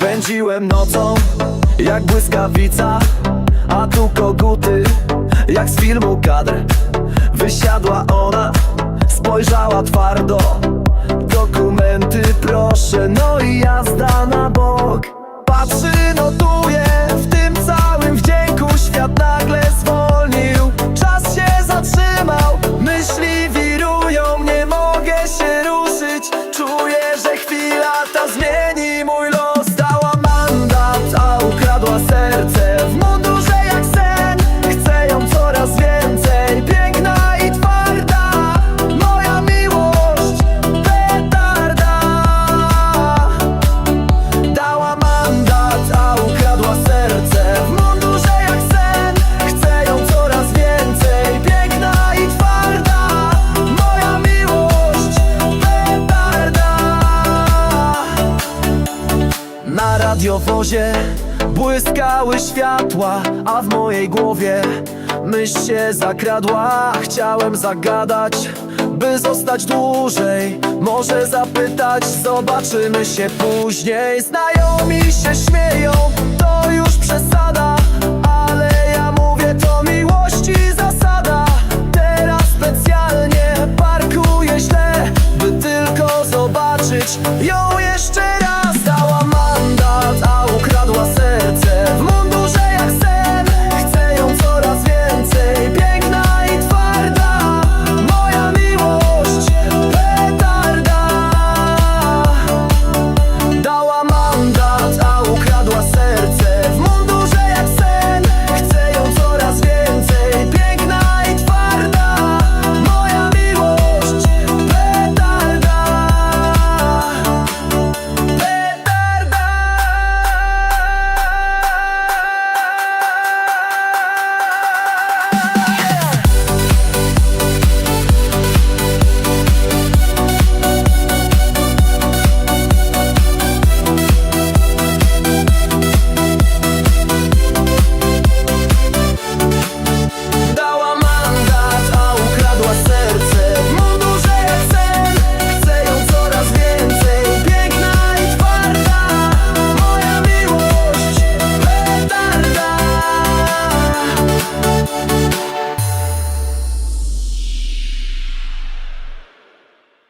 Pędziłem nocą, jak błyskawica A tu koguty, jak z filmu kadr. Wysiadła ona, spojrzała twardo. Dokumenty proszę, no serce. W mundurze jak sen, chcę ją coraz więcej. Piękna i twarda, moja miłość Petarda. Dała mandat, a ukradła serce. W mundurze jak sen Chcę ją coraz więcej. Piękna i twarda Moja miłość Petarda. Na radiowozie Błyskały światła, a w mojej głowie Myśl się zakradła, chciałem zagadać By zostać dłużej, może zapytać Zobaczymy się później. Znajomi się śmieją, to już przesada.